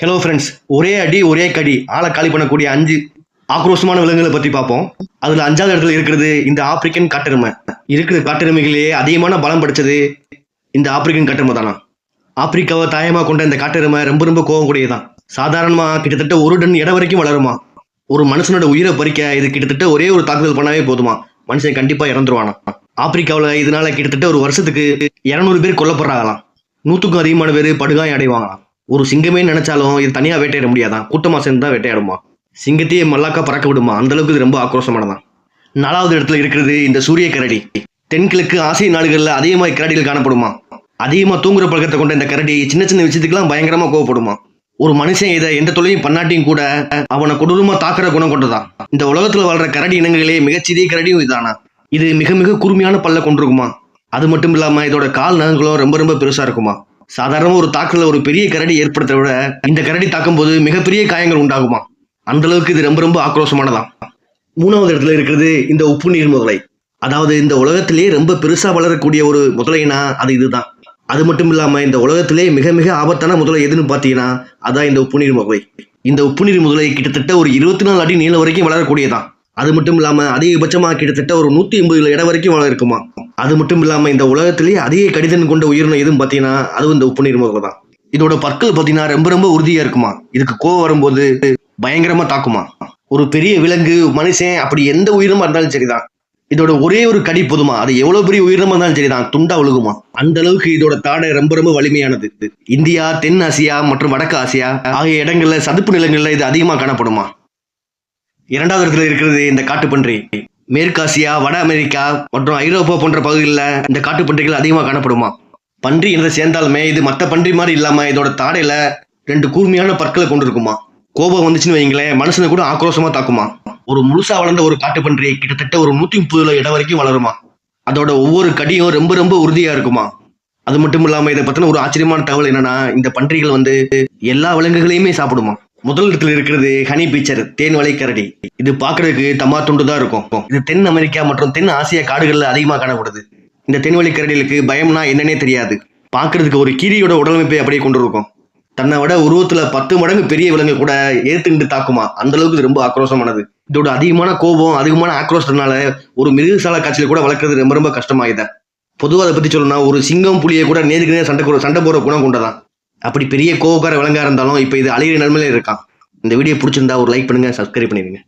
Hello friends ஒரே அடி ஒரே கடி ஆளை காலி பண்ணக்கூடிய அஞ்சு ஆக்ரோஷமான விலங்குகளை பற்றி பார்ப்போம். அதில் அஞ்சாவது இடத்துல இருக்கிறது இந்த ஆப்பிரிக்கன் காட்டெருமை. இருக்கிற காட்டெருமைகளிலேயே அதிகமான பலம் படித்தது இந்த ஆப்பிரிக்கன் காட்டெருமை தானா? ஆப்பிரிக்காவை தாயமாக கொண்ட இந்த காட்டெருமை ரொம்ப ரொம்ப கோவம் கூடியதான் சாதாரணமாக கிட்டத்தட்ட ஒரு டன் இடம் வரைக்கும் வளருமா? ஒரு மனுஷனோட உயிரை பறிக்க இது கிட்டத்தட்ட ஒரே ஒரு தாக்குதல் பண்ணாவே போதுமா? மனுஷன் கண்டிப்பாக இறந்துருவானா? ஆப்பிரிக்காவில் இதனால கிட்டத்தட்ட ஒரு வருஷத்துக்கு இரநூறு பேர் கொல்லப்படுறாங்களாம். நூற்றுக்கும் அதிகமான பேர் படுகாயம் அடைவாங்களாம். ஒரு சிங்கமே நினைச்சாலும் இது தனியாக வேட்டையாட முடியாதான் கூட்டமாக சேர்ந்து தான் வேட்டையாடுமா? சிங்கத்தையே மல்லாக்கா பறக்க விடுமா? அந்த அளவுக்கு இது ரொம்ப ஆக்ரோஷமானதான் நாலாவது இடத்துல இருக்கிறது இந்த சூரிய கரடி. தென்கிழக்கு ஆசிய நாடுகளில் அதிகமாக கரடிகள் காணப்படுமா? அதிகமாக தூங்குற பழக்கத்தை கொண்ட இந்த கரடி சின்ன சின்ன விஷயத்துக்கெல்லாம் பயங்கரமாக கோவப்படுமா? ஒரு மனுஷன் இதை எந்த தொழிலையும் பண்ணாட்டியும் கூட அவனை கொடூரமாக தாக்குற குணம் கொண்டதான் இந்த உலகத்தில் வாழ்ற கரடி இனங்களிலே மிகச்சிறிய கரடியும் இதானா? இது மிக மிக கூர்மையான பல்ல கொண்டிருக்குமா அது மட்டும் இல்லாம இதோட கால் நகங்களும் ரொம்ப ரொம்ப பெருசா இருக்குமா? சாதாரண ஒரு தாக்குதல ஒரு பெரிய கரடி ஏற்படுத்த விட இந்த கரடி தாக்கும் போது மிகப்பெரிய காயங்கள் உண்டாகுமா? அந்த அளவுக்கு இது ரொம்ப ரொம்ப ஆக்ரோஷமானதான். மூணாவது இடத்துல இருக்கிறது இந்த உப்பு நீர் முதலை. அதாவது இந்த உலகத்திலேயே ரொம்ப பெருசா வளரக்கூடிய ஒரு முதலைனா அது இதுதான். அது மட்டும் இல்லாம இந்த உலகத்திலே மிக மிக ஆபத்தான முதலை எதுன்னு பார்த்தீங்கன்னா அதான் இந்த உப்பு நீர் முதலை. இந்த உப்பு நீர் முதலை கிட்டத்தட்ட ஒரு இருபத்தி நாலு அடி நீளம் வரைக்கும் வளரக்கூடியதான். அது மட்டும் இல்லாம அதிகபட்சமா கிட்டத்தட்ட ஒரு நூத்தி எண்பது இடம் வரைக்கும் வளர இருக்குமா அது மட்டும் இல்லாமல் இந்த உலகத்திலேயே அதிக கடிதம் கொண்ட உயிரினம் எதுவும் பார்த்தீங்கன்னா அதுவும் இந்த உப்பு நீர் முதலை தான். இதோட பற்கள் பார்த்தீங்கன்னா ரொம்ப ரொம்ப உறுதியாக இருக்குமா? இதுக்கு கோவம் வரும்போது பயங்கரமாக தாக்குமா? ஒரு பெரிய விலங்கு மனுஷன் அப்படி எந்த உயிரினமா இருந்தாலும் சரிதான். இதோட ஒரே ஒரு கடி போதுமா? அது எவ்வளவு பெரிய உயிரினமா இருந்தாலும் சரிதான். துண்டா ஒழுகுமா? அந்த அளவுக்கு இதோட தாடை ரொம்ப ரொம்ப வலிமையானது. இந்தியா தென் ஆசியா மற்றும் வடக்கு ஆசியா ஆகிய இடங்கள்ல சதுப்பு நிலங்கள்ல இது அதிகமா காணப்படுமா? இரண்டாவது இடத்துல இருக்கிறது இந்த காட்டுப்பன்றி. மேற்காசியா வட அமெரிக்கா மற்றும் ஐரோப்பா போன்ற பகுதிகளில் இந்த காட்டுப்பன்றிகள் அதிகமாக காணப்படுமா? பன்றி என்று சேர்ந்தாலுமே இது மற்ற பன்றி மாதிரி இல்லாமல் இதோட தாடையில ரெண்டு கூர்மையான பற்களை கொண்டிருக்குமா? கோபம் வந்துச்சுன்னு வைங்களேன் மனுஷனை கூட ஆக்ரோஷமா தாக்குமா? ஒரு முழுசா வளர்ந்த ஒரு காட்டு பன்றி கிட்டத்தட்ட ஒரு நூற்றி முப்பதுல இடம் வரைக்கும் வளருமா? அதோட ஒவ்வொரு கடியும் ரொம்ப ரொம்ப உறுதியாக இருக்குமா? அது மட்டும் இல்லாமல் இதை பற்றின ஒரு ஆச்சரியமான தகவல் என்னன்னா இந்த பன்றிகள் வந்து எல்லா விலங்குகளையுமே சாப்பிடுமா? முதல் இடத்துல இருக்கிறது ஹனி பீச்சர் தேன் கரடி. இது பார்க்கறதுக்கு தம்மா துண்டு தான் இருக்கும். இது தென் அமெரிக்கா மற்றும் தென் ஆசிய காடுகளில் அதிகமாக காணப்படுது. இந்த தென் கரடிகளுக்கு பயம்னா என்னன்னே தெரியாது. பார்க்கறதுக்கு ஒரு கீரியோட உடலமைப்பை அப்படியே கொண்டு இருக்கும் தன்னை விட உருவத்துல பத்து மடங்கு பெரிய விலங்கு கூட ஏத்துக்கிட்டு தாக்குமா? அந்த அளவுக்கு இது ரொம்ப ஆக்ரோஷமானது. இதோட அதிகமான கோபம் அதிகமான ஆக்ரோஷத்தினால ஒரு மிருகசால காட்சியில் கூட வளர்க்கறது ரொம்ப ரொம்ப கஷ்டமாயுத பொதுவாக அதை பத்தி சொல்லணும்னா ஒரு சிங்கம் புலியை கூட நேருக்கு நேர் சண்டை கூட- சண்டை போற குணம் கொண்டதான். அப்படி பெரிய கோவக்கார விலங்கா இருந்தாலும் இப்போ இது அழகிய நிலமையில இருக்கான். இந்த வீடியோ பிடிச்சிருந்தா ஒரு லைக் பண்ணுங்கள் சப்ஸ்கிரைப் பண்ணிடுங்க.